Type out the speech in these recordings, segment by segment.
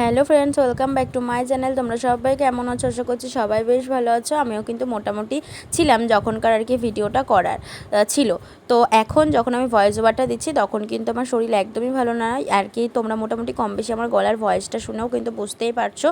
Hello friends, welcome back to my channel. তোমরা সবাই কেমন আছো? আশা করছি সবাই বেশ ভালো আছো। আমিও কিন্তু মোটামুটি ছিলাম যখনকার আর কি ভিডিওটা করার ছিল। তো এখন যখন আমি ভয়েস ওভারটা দিচ্ছি, তখন কিন্তু আমার শরীর একদমই ভালো না। আর কি তোমরা মোটামুটি কম বেশি আমার গলার ভয়েসটা শুনেও কিন্তু বুঝতেই পারছ।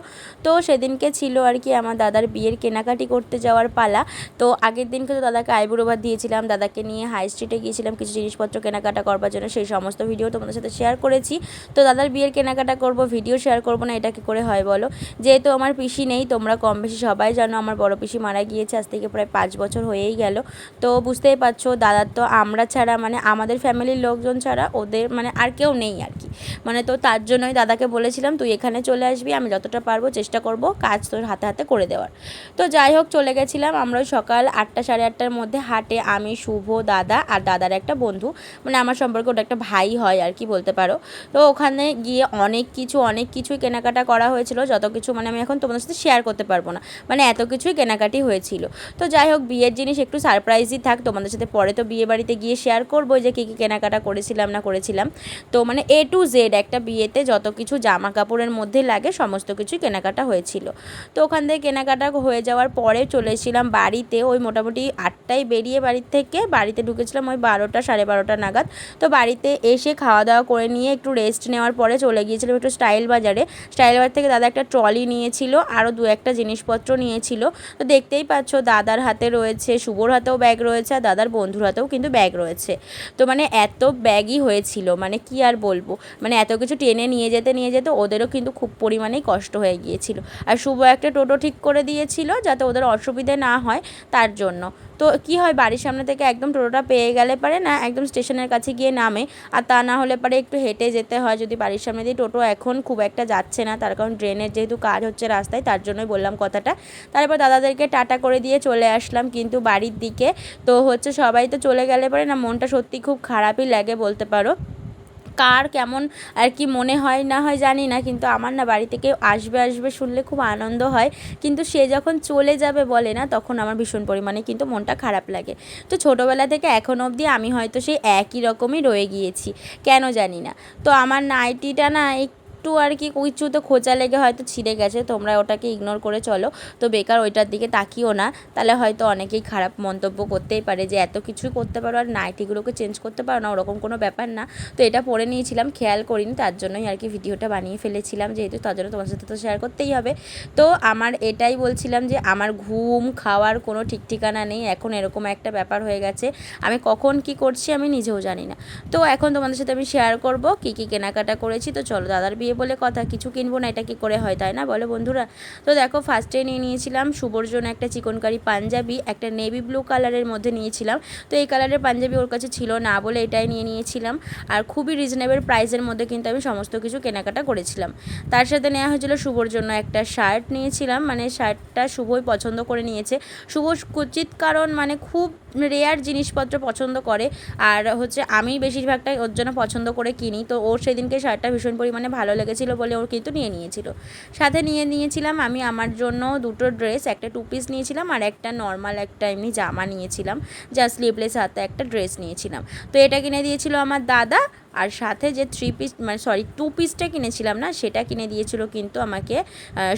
তো সেদিনকে ছিল আর কি আমার দাদার বিয়ের কেনাকাটি করতে যাওয়ার পালা। তো আগের দিন কিন্তু দাদাকে আইবুড়োবার দিয়েছিলাম, দাদাকে নিয়ে হাই স্ট্রিটে গিয়েছিলাম, কিছু জিনিসপত্র কেনাকাটা করবার জন্য। সেই সমস্ত ভিডিও তোমাদের সাথে শেয়ার করেছি। তো দাদার বিয়ের কেনাকাটা করব ভিডিও শেয়ার করব না এটা কি করে, হয় বলো। যেহেতু আমার পিসি নেই, তোমরা কম বেশি সবাই জানো আমার বড় পিসি মারা গিয়েছে, আজ থেকে প্রায় পাঁচ বছর হয়েই গেল। তো বুঝতেই পারছ দাদার তো আমরা ছাড়া মানে আমাদের ফ্যামিলির লোকজন ছাড়া ওদের মানে আর কেউ নেই আর কি। মানে তো তার জন্যই দাদাকে বলেছিলাম, তুই এখানে চলে আসবি, আমি যতটা পারব চেষ্টা করব কাজ তোর হাতে হাতে করে দেওয়ার। তো যাই হোক, চলে গেছিলাম আমরা সকাল আটটা সাড়ে আটটার মধ্যে হাটে, আমি, শুভ, দাদা আর দাদার একটা বন্ধু। মানে আমার সম্পর্কে ওটা একটা ভাই হয় আর কি বলতে পারো। তো ওখানে গিয়ে অনেক কিছু, অনেক কিছুই কেনাকাটা করা হয়েছিল, যত কিছু মানে আমি এখন তোমাদের সাথে শেয়ার করতে পারব না। মানে এত কিছুই কেনাকাটি হয়েছিল। তো যাই হোক, বিয়ের জিনিস একটু সারপ্রাইজই থাক, তোমাদের সাথে পরে তো বিয়ে বাড়িতে গিয়ে শেয়ার করব যে কী কী কেনাকাটা করেছিলাম, না করেছিলাম। তো মানে এ টু জেড একটা বিয়েতে যত কিছু জামা কাপড়ের মধ্যে লাগে, সমস্ত কিছুই কেনাকাটা হয়েছিল। তো ওখান থেকে কেনাকাটা হয়ে যাওয়ার পরে চলে এসেছিলাম বাড়িতে, ওই মোটামুটি আটটায় বেরিয়ে বাড়ির থেকে, বাড়িতে ঢুকেছিলাম ওই বারোটা, সাড়ে বারোটা নাগাদ। তো বাড়িতে এসে খাওয়া দাওয়া করে নিয়ে একটু রেস্ট নেওয়ার পরে চলে গিয়েছিলাম একটু স্টাইল বাজারে। স্টাইল বাজার থেকে দাদা একটা ট্রলি নিয়েছিল, আরও দু একটা জিনিসপত্র নিয়েছিল। তো দেখতেই পাচ্ছ দাদার হাতে রয়েছে, শুভর হাতেও ব্যাগ রয়েছে আর দাদার বন্ধুর হাতেও কিন্তু ব্যাগ রয়েছে। তো মানে এত ব্যাগই হয়েছিল মানে কি আর বলব? মানে এত কিছু টেনে নিয়ে যেতে নিয়ে যেতে ওদেরও কিন্তু খুব পরিমাণেই কষ্ট হয়ে গিয়েছিল। আর শুভ একটা টোটো ঠিক করে দিয়েছিল যাতে ওদের অসুবিধে না হয় তার জন্য। তো কি হয়, বাড়ির সামনে থেকে একদম টোটোটা পেয়ে গেলে পারে না, একদম স্টেশনের কাছে গিয়ে নামে। আর তা না হলে পারে একটু হেঁটে যেতে হয়, যদি বাড়ির সামনে দিয়ে টোটো এখন খুব একটা যাচ্ছে না, তার কারণ ড্রেনের যেহেতু কাজ হচ্ছে রাস্তায়, তার জন্যই বললাম কথাটা। তারপর দাদাদেরকে টাটা করে দিয়ে চলে আসলাম কিন্তু বাড়ির দিকে। তো হচ্ছে সবাই তো চলে গেলে পারে না, মনটা সত্যি খুব খারাপই লাগে বলতে পারো। কার কেমন আর কি মনে হয় না হয় জানি না, কিন্তু আমার না বাড়ি থেকে আসবে আসবে শুনলে খুব আনন্দ হয়। কিন্তু সে যখন চলে যাবে বলে না, তখন আমার ভীষণ পরিমাণে কিন্তু মনটা খারাপ লাগে। তো ছোটোবেলা থেকে এখন অবধি আমি হয়তো সেই একই রকমই রয়ে গিয়েছি, কেন জানি না। তো আমার নাইটিটা না একটু আর কি কিছুতে খোঁচা লেগে হয়তো ছিঁড়ে গেছে, তোমরা ওটাকে ইগনোর করে চলো। তো বেকার ওইটার দিকে তাকিও না, তাহলে হয়তো অনেকেই খারাপ মন্তব্য করতেই পারে যে এত কিছুই করতে পারো আর নাইটিগুলোকে চেঞ্জ করতে পারো না, ওরকম কোনো ব্যাপার না। তো এটা পরে নিয়েছিলাম, খেয়াল করিনি, তার জন্যই আর কি ভিডিওটা বানিয়ে ফেলেছিলাম যেহেতু তার জন্য তোমার সাথে তো শেয়ার করতেই হবে। তো আমার এটাই বলছিলাম যে আমার ঘুম, খাওয়ার কোনো ঠিক ঠিকানা নেই, এখন এরকম একটা ব্যাপার হয়ে গেছে। আমি কখন কি করছি আমি নিজেও জানি না। তো এখন তোমাদের সাথে আমি শেয়ার করব, কি কি কেনাকাটা করেছি, তো চলো দাদার বিয়ে বলে কথা, কিছু কিনবো না, এটা কি করে হয়? তাই না? বলো বন্ধুরা। তো দেখো ফার্স্টে নিয়ে নিয়েছিলাম শুভর জন্য একটা চিকনকারি পাঞ্জাবি, একটা নেভি ব্লু কালারের মধ্যে নিয়েছিলাম। তো এই কালারের পাঞ্জাবি ওর কাছে ছিল না বলে এটাই নিয়ে নিয়েছিলাম। আর খুবই রিজনেবল প্রাইসের মধ্যে কিন্তু আমি সমস্ত কিছু কেনাকাটা করেছিলাম। তার সাথে নেওয়া হয়েছিল শুভর জন্য একটা শার্ট নিয়েছিলাম। মানে শার্টটা শুভই পছন্দ করে নিয়েছে। শুভ কুচিত কারণ মানে খুব রেয়ার জিনিসপত্র পছন্দ করে, আর হচ্ছে আমি বেশিরভাগটাই ওর জন্য পছন্দ করে কিনি। তো ওর সেদিনকে শার্টটা ভীষণ পরিমাণে ভালো লেগেছিলো বলে ওর কিন্তু নিয়ে নিয়েছিল। সাথে নিয়ে নিয়েছিলাম আমি আমার জন্য দুটো ড্রেস, একটা টু পিস নিয়েছিলাম আর একটা নর্মাল একটা এমনি জামা নিয়েছিলাম। যা স্লিভলেস হাতে একটা ড্রেস নিয়েছিলাম। তো এটা কিনে দিয়েছিল আমার দাদা আর সাথে যে থ্রি পিস মানে সরি টু পিসটা কিনেছিলাম না, সেটা কিনে দিয়েছিল কিন্তু আমাকে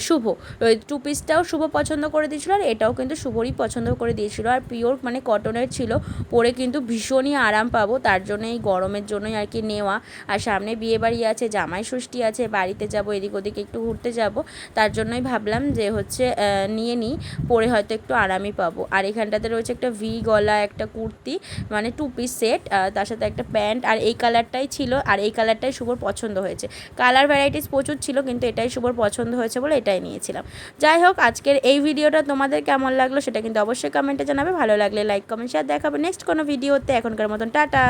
শুভ। ওই টু পিসটাও শুভ পছন্দ করে দিয়েছিলো আর এটাও কিন্তু শুভরই পছন্দ করে দিয়েছিলো। আর পিওর মানে কটনের ছিল, পরে কিন্তু ভীষণই আরাম পাবো, তার জন্য এই গরমের জন্যই আর কি নেওয়া। আর সামনে বিয়ে বাড়ি আছে, জামাই ষষ্ঠী আছে, বাড়িতে যাব, এদিক ওদিকে একটু ঘুরতে যাব, তার জন্যই ভাবলাম যে হচ্ছে নিয়ে নিই, পরে হয়তো একটু আরামই পাবো। আর এখানটাতে রয়েছে একটা ভি গলা, একটা কুর্তি মানে টু পিস সেট তার সাথে একটা প্যান্ট, আর এই কালারটাই ছিল আর এই কালারটাই শুভর পছন্দ হয়েছে। কালার ভ্যারাইটিস প্রচুর ছিল কিন্তু এটাই শুভর পছন্দ হয়েছে বলে এটাই নিয়েছিলাম। যাই হোক, আজকের এই ভিডিওটা তোমাদের কেমন লাগল সেটা কিন্তু অবশ্যই কমেন্টে জানাবে। ভালো লাগলে লাইক কমেন্ট শেয়ার দেখাবে নেক্সট কোনো ভিডিওতে এখনকার মতন, টাটা!